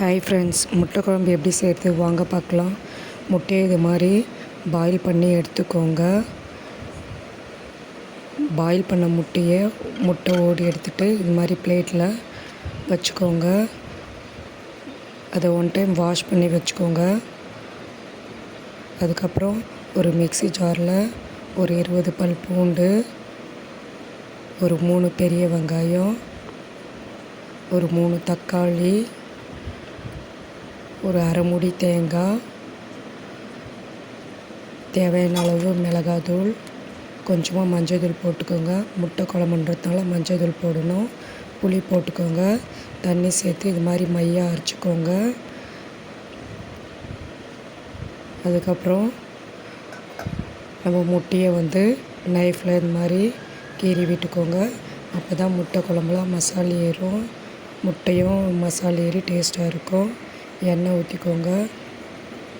Hi friends முட்டை குழம்பு எப்படி செய்கிறது வாங்க பார்க்கலாம். முட்டையை இது மாதிரி பாயில் பண்ணி எடுத்துக்கோங்க. பாயில் பண்ண முட்டையை முட்டை ஓடி எடுத்துகிட்டு இது மாதிரி பிளேட்டில் வச்சுக்கோங்க. அதை ஒன் டைம் வாஷ் பண்ணி வச்சுக்கோங்க. அதுக்கப்புறம் ஒரு மிக்ஸி ஜாரில் ஒரு இருபது பல் பூண்டு ஒரு மூணு பெரிய வெங்காயம் ஒரு மூணு தக்காளி ஒரு அரை மூடி தேங்காய் தேவையான அளவு மிளகாத்தூள் கொஞ்சமாக மஞ்சள் தூள் போட்டுக்கோங்க. முட்டை குழம்புன்றதுனால மஞ்சள் தூள் போடணும். புளி போட்டுக்கோங்க. தண்ணி சேர்த்து இது மாதிரி மையாக அரைச்சிக்கோங்க. அதுக்கப்புறம் நம்ம முட்டையை வந்து நைஃப்பில் இது மாதிரி கீறி விட்டுக்கோங்க. அப்போ தான் முட்டை குழம்புலாம் மசாலா ஏறும். முட்டையும் மசாலா ஏறி டேஸ்ட்டாக இருக்கும். எண்ணெய் ஊற்றிக்கோங்க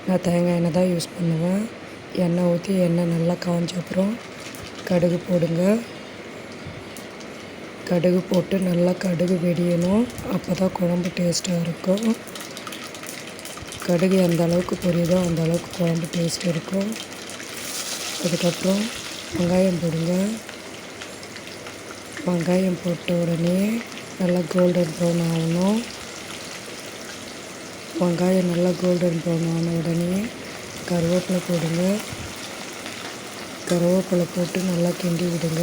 நான் தேங்காய் எண்ணெய் தான் யூஸ் பண்ணுவேன். எண்ணெய் ஊற்றி எண்ணெய் நல்லா காஞ்ச அப்புறம் கடுகு போடுங்க. கடுகு போட்டு நல்லா கடுகு வெடியணும். அப்போ தான் குழம்பு டேஸ்ட்டாக இருக்கும். கடுகு எந்த அளவுக்கு பொரியுதோ அந்த அளவுக்கு குழம்பு டேஸ்ட் இருக்கும். அதுக்கப்புறம் வெங்காயம் போடுங்க. வெங்காயம் போட்ட உடனே நல்லா கோல்டன் ப்ரௌன் ஆகணும். வெங்காயம் நல்லா கோல்டன் ப்ரௌன் ஆன உடனே கருவேப்பிலை போடுங்க. கருவேப்பிலை போட்டு நல்லா கிண்டி விடுங்க.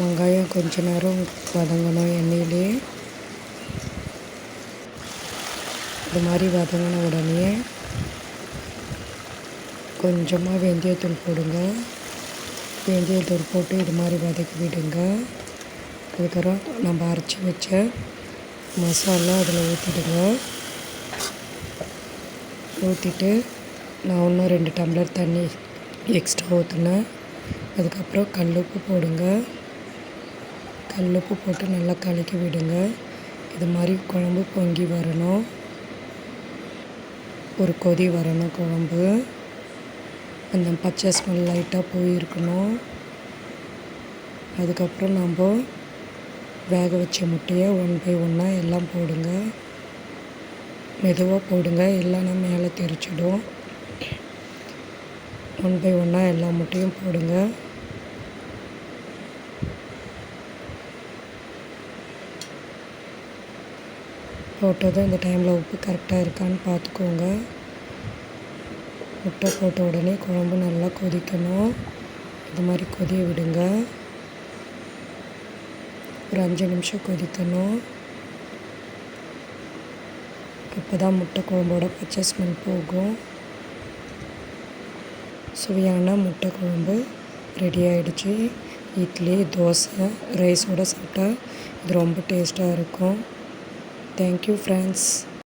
வெங்காயம் கொஞ்ச நேரம் வதங்கணும் எண்ணெயிலே. இது மாதிரி வதங்கின உடனே கொஞ்சமாக வெந்தயத்தூள் போடுங்க. வெந்தயத்தூள் போட்டு இது மாதிரி வதக்கி விடுங்க. அதுக்கப்புறம் நம்ம அரைச்சி வச்ச மசாலா அதில் ஊற்றிடுங்க. ஊற்றிட்டு நான் இன்னும் ரெண்டு டம்ளர் தண்ணி எக்ஸ்ட்ரா ஊற்றினேன். அதுக்கப்புறம் கல் உப்பு போடுங்க. கல் உப்பு போட்டு நல்லா கலக்கி விடுங்க. இது மாதிரி குழம்பு பொங்கி வரணும். ஒரு கொதி வரணும் குழம்பு. அந்த பச்சை ஸ்மெல் லைட்டாக போயிருக்கணும். அதுக்கப்புறம் நம்ம வேக வச்ச முட்டையை ஒன் பை ஒன்னாக எல்லாம் போடுங்க. மெதுவாக போடுங்க. இல்லைன்னா மேலே தெரிச்சிடும். ஒன் பை ஒன்னாக எல்லா முட்டையும் போடுங்க. போட்டதும் இந்த டைமில் உப்பு கரெக்டாக இருக்கான்னு பார்த்துக்கோங்க. முட்டை போட்ட உடனே குழம்பு நல்லா கொதிக்கணும். இது மாதிரி கொதிய விடுங்க. ஒரு அஞ்சு நிமிஷம் கொதிக்கணும். அப்போ தான் முட்டை குழம்போட பச்சை ஸ்மெல் போகும். சுவையான முட்டை குழம்பு ரெடி ஆகிடுச்சு இட்லி தோசை ரைஸோடு சாப்பிட்டா இது ரொம்ப டேஸ்ட்டாக இருக்கும். Thank you friends